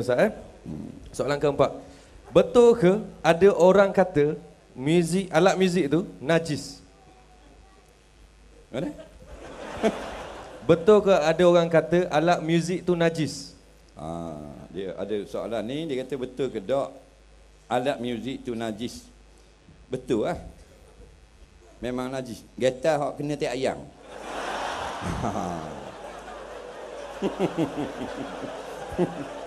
Ustaz eh? Soalan keempat. Betul ke ada orang kata muzik alat muzik tu najis? Mana? Betul ke ada orang kata alat muzik tu najis? Ha, dia ada soalan ni dia kata betul ke tak alat muzik tu najis? Betul lah. Memang najis. Getar hok kena tiak ayam.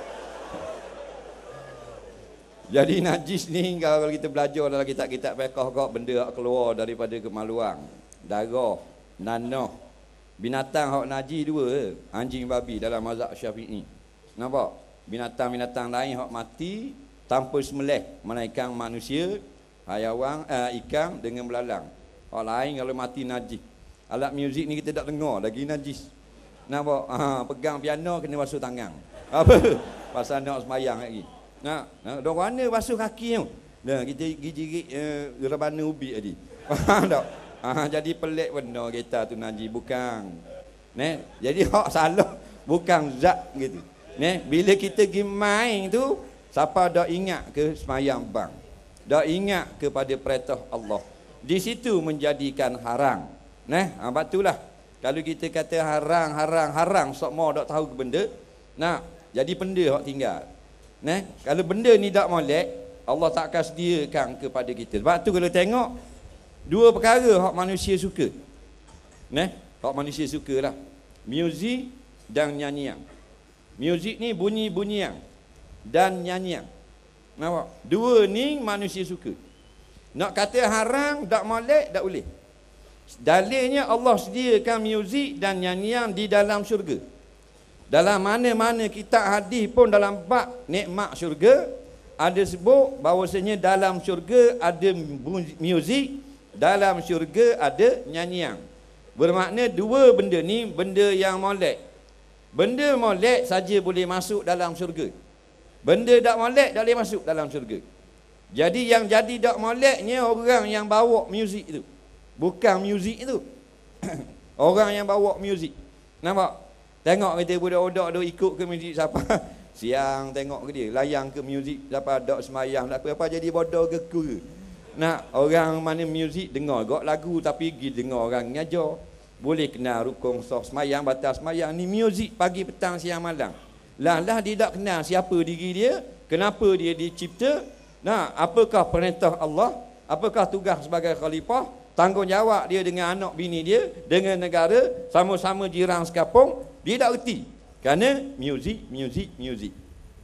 Jadi najis ni kalau kita belajar dalam kitab-kitab fiqh kok benda hak keluar daripada kemaluan, darah, nanah. Binatang hak najis dua, anjing babi dalam mazhab Syafi'i. Nampak? Binatang-binatang lain hak mati tanpa semelih, melainkan manusia, hayawan, eh, ikan dengan belalang. Hak lain kalau mati najis. Alat muzik ni kita tak dengar lagi najis. Nampak? Ha, pegang piano kena basuh tangan. Apa? Pasal nak semayang lagi. Nak, nak dok mana basuh kaki tu? Dah kita gigi-gigi uh, rebana ubi tadi. Faham tak? Ha, jadi pelik benda kita tu najis bukan. Ne? Jadi hak salah bukan zat gitu. Ne? Bila kita pergi main tu siapa dak ingat ke semayang bang? Dak ingat kepada perintah Allah. Di situ menjadikan haram. Nah, ha, batulah. Kalau kita kata harang, harang, harang, sok mau tak tahu ke benda, nak jadi benda hak tinggal. Nah, kalau benda ni tak molek, Allah tak akan sediakan kepada kita. Sebab tu kalau tengok dua perkara hak manusia suka. Nah, hak manusia suka lah. Muzik dan nyanyian. Muzik ni bunyi-bunyian dan nyanyian. Nampak? Dua ni manusia suka. Nak kata haram, tak molek, tak boleh. Dalilnya Allah sediakan muzik dan nyanyian di dalam syurga. Dalam mana-mana kita hadis pun dalam bab nikmat syurga ada sebut bahawasanya dalam syurga ada muzik, dalam syurga ada nyanyian. Bermakna dua benda ni benda yang molek. Benda molek saja boleh masuk dalam syurga. Benda tak molek tak boleh masuk dalam syurga. Jadi yang jadi tak moleknya orang yang bawa muzik itu. Bukan muzik itu. orang yang bawa muzik. Nampak? Tengok kita budak-budak tu ikut ke muzik siapa. Siang tengok ke dia. Layang ke muzik siapa. Dok semayang. Tak apa-apa jadi bodoh ke ke. Nak orang mana muzik dengar gok lagu tapi pergi dengar orang ngajar. Boleh kenal rukun soh semayang, batas semayang. Ni muzik pagi, petang, siang, malam. Lah lah dia tak kenal siapa diri dia. Kenapa dia dicipta. Nah, apakah perintah Allah? Apakah tugas sebagai khalifah? Tanggungjawab dia dengan anak bini dia, dengan negara, sama-sama jiran sekampung, dia tak reti. Kerana muzik, muzik, muzik.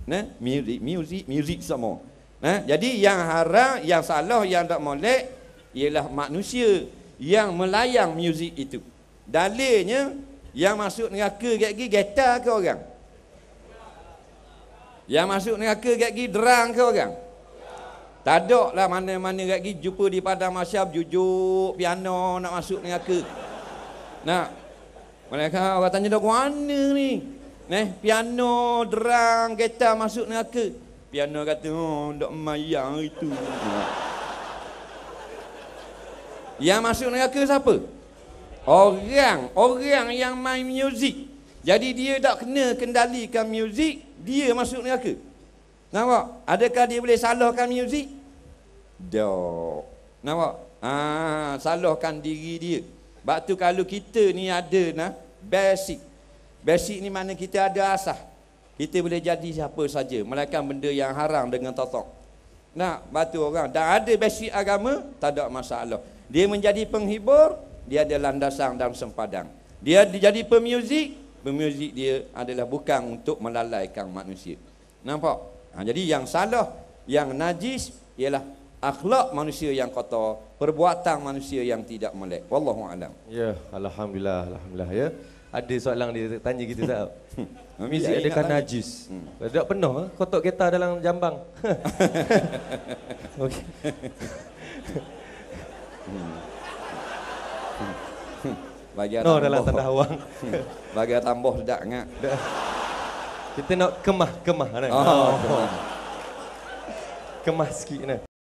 Nah, muzik, muzik, muzik semua. Nah, jadi yang haram, yang salah, yang tak molek ialah manusia yang melayang muzik itu. Dalilnya yang masuk neraka gigi getar ke orang? Yang masuk neraka gigi derang ke orang? Tak ada lah mana-mana lagi jumpa di padang masyab jujuk piano nak masuk neraka. Nak. Mereka orang tanya dah mana ni? Neh, piano, derang, gitar masuk neraka. Piano kata, oh, tak mayang itu. Yang masuk neraka siapa? Orang, orang yang main muzik. Jadi dia tak kena kendalikan muzik, dia masuk neraka. Nampak? Adakah dia boleh salahkan muzik? Tak. Nampak? Ah, salahkan diri dia. Sebab tu kalau kita ni ada nah, basic. Basic ni mana kita ada asah. Kita boleh jadi siapa saja. Melainkan benda yang haram dengan totok. Nah, batu orang. Dan ada basic agama, tak ada masalah. Dia menjadi penghibur, dia ada landasan dan sempadan. Dia jadi pemuzik, pemuzik dia adalah bukan untuk melalaikan manusia. Nampak? Ha, jadi yang salah, yang najis ialah akhlak manusia yang kotor, perbuatan manusia yang tidak melek. Wallahu alam. Ya, alhamdulillah, alhamdulillah ya. Ada soalan dia tanya kita tak? Muzik adakah najis? Hmm. Tak penuh eh? kotak kereta dalam jambang. Okey. Bagi no, dalam tanda awang. Bagi tambah sedak ngak. Kita nak kemah, kemah. Oh, kemah. Kemah sikit. Nah.